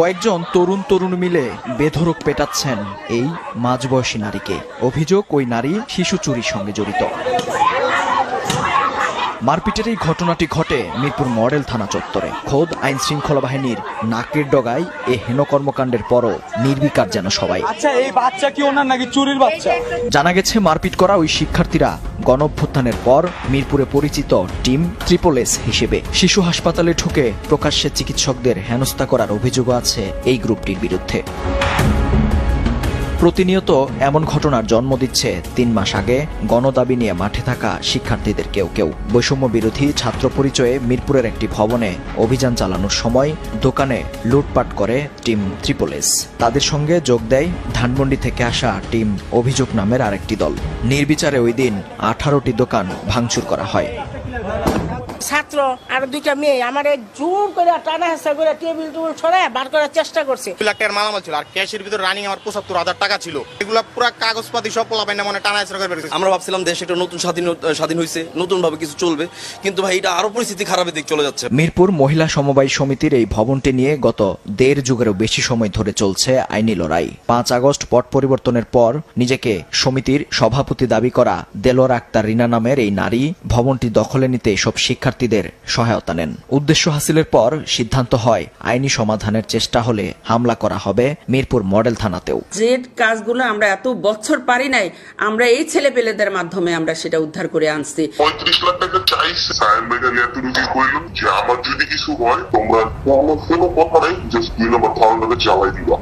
কয়েকজন তরুণ তরুণ মিলে বেধরক পেটাচ্ছেন এই মাঝবয়সী নারীকে। অভিযোগ, ওই নারী শিশু চুরির সঙ্গে জড়িত। মারপিটের এই ঘটনাটি ঘটে মিরপুর মডেল থানা চত্বরে। খোদ আইন শৃঙ্খলা বাহিনীর নাকের ডগায় এ হেন কর্মকাণ্ডের পরও নির্বিকার যেন সবাই। আচ্ছা এই বাচ্চা কি ওনার নাকি চুরির বাচ্চা? জানা গেছে মারপিট করা ওই শিক্ষার্থীরা গণঅভ্যুত্থানের পর মিরপুরে পরিচিত টিম ট্রিপোলেস হিসেবে শিশু হাসপাতালে ঢুকে প্রকাশ্যে চিকিৎসকদের হেনস্থা করার অভিযোগও আছে এই গ্রুপটির বিরুদ্ধে। প্রতিনিয়ত এমন ঘটনার জন্ম দিচ্ছে। তিন মাস আগে গণদাবি নিয়ে মাঠে থাকা শিক্ষার্থীদের কেউ কেউ। বৈষম্য বিরোধী ছাত্র পরিচয়ে মিরপুরের একটি ভবনে অভিযান চালানোর সময় দোকানে লুটপাট করে টিম ত্রিপোলেস। তাদের সঙ্গে যোগ দেয় ধানমন্ডি থেকে আসা টিম অভিযোগ নামের আরেকটি দল। নির্বিচারে ওই দিন আঠারোটি দোকান ভাঙচুর করা হয়। ছাত্র আর দুইটা মেয়ে আমার জোর করে টানা হেসা করে টেবিল টেবিল ছড়ায় বার করার চেষ্টা করছে। দুই লাখ টাকার মালামাল ছিল আর ক্যাশের ভিতরে রানিং আমার পঁচাত্তর হাজার টাকা ছিল। এগুলা পুরো কাগজপাতি সব পোলাপাই না মনে টানা হেসরা করে বেরিয়েছে। আমরা ভাবছিলাম দেশ একটা নতুন স্বাধীন স্বাধীন হয়েছে নতুন ভাবে কিছু চলবে কিন্তু ভাই এটা আরও পরিস্থিতি খারাপের দিক চলে যাচ্ছে। মিরপুর মহিলা সমবায় সমিতির এই ভবনটি নিয়ে গত দেড় যুগেরও বেশি সময় ধরে চলছে আইনি লড়াই। পাঁচ আগস্ট পট পরিবর্তনের পর নিজেকে সমিতির সভাপতি দাবি করা দেলোয়ার আক্তার রিনা নামের এই নারী ভবনটি দখলে নিতে এসব সব শিক্ষার্থীদের সহায়তা নেন। উদ্দেশ্য হাসিলের পর সিদ্ধান্ত হয় আইনি সমাধানের চেষ্টা হলে হামলা করা হবে মিরপুর মডেল থানাতেও। যে কাজগুলো আমরা এত বছর পারি নাই আমরা এই ছেলে পেলেদের মাধ্যমে আমরা সেটা উদ্ধার করে আনছি। পঁয়ত্রিশ লাখ টাকা চাইছে সায়ন মেডাল এতটুকু কইলাম যে আমার যদি কিছু হয় তোমরা আমার কোনো কথা নাই জাস্ট দুই নম্বর ধারণাটা চালাই দিবা।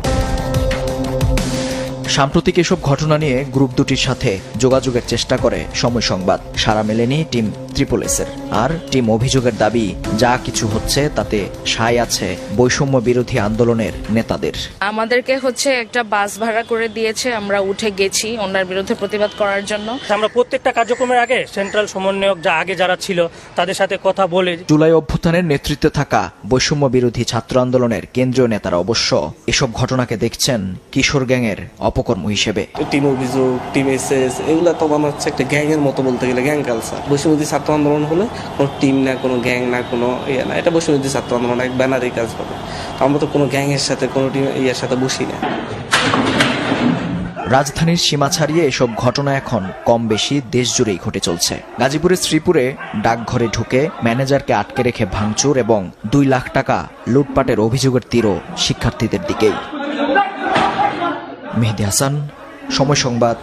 সাম্প্রতিক এসব ঘটনা নিয়ে গ্রুপ দুটির সাথে যোগাযোগের চেষ্টা করে সময় সংবাদ। সারা মেলেনি টিম ত্রিপোলেসের। আর টিম অভিযোগের দাবি যা কিছু হচ্ছে তাতে সায় আছে বৈষম্য বিরোধী আন্দোলনের নেতাদের। আমাদেরকে হচ্ছে একটা বাস ভাড়া করে দিয়েছে আমরা উঠে গেছি ওনার বিরুদ্ধে প্রতিবাদ করার জন্য। আমরা প্রত্যেকটা কার্যক্রমের আগে সেন্ট্রাল সমন্বয়ক যা আগে যারা ছিল তাদের সাথে কথা বলে জুলাই অভ্যুত্থানের নেতৃত্বে থাকা বৈষম্য বিরোধী ছাত্র আন্দোলনের কেন্দ্রীয় নেতারা অবশ্য এসব ঘটনাকে দেখছেন কিশোর গ্যাংয়ের অপকর্ম হিসেবে। টিম অভিযোগ টিম এসএস এগুলো তো মনে হচ্ছে একটা গ্যাং এর মতো বলতে গেলে গ্যাং কালচার বৈষম্যদী ছাত্র আন্দোলন হলে কোনো টিম না কোনো গ্যাং না কোনো ইয়ে না। এটা বৈষম্যদী ছাত্র আন্দোলন এক ব্যানারই কাজ হবে। আমরা তো কোনো গ্যাং এর সাথে কোনো টিম ইয়ার সাথে বসি না। রাজধানীর সীমা ছাড়িয়ে এসব ঘটনা এখন কম বেশি দেশ জুড়েই ঘটে চলছে। গাজীপুরের শ্রীপুরে ডাকঘরে ঢুকে ম্যানেজারকে আটকে রেখে ভাঙচুর এবং দুই লাখ টাকা লুটপাটের অভিযোগের তীরও শিক্ষার্থীদের দিকেই। মেহেদি হাসান সময় সংবাদ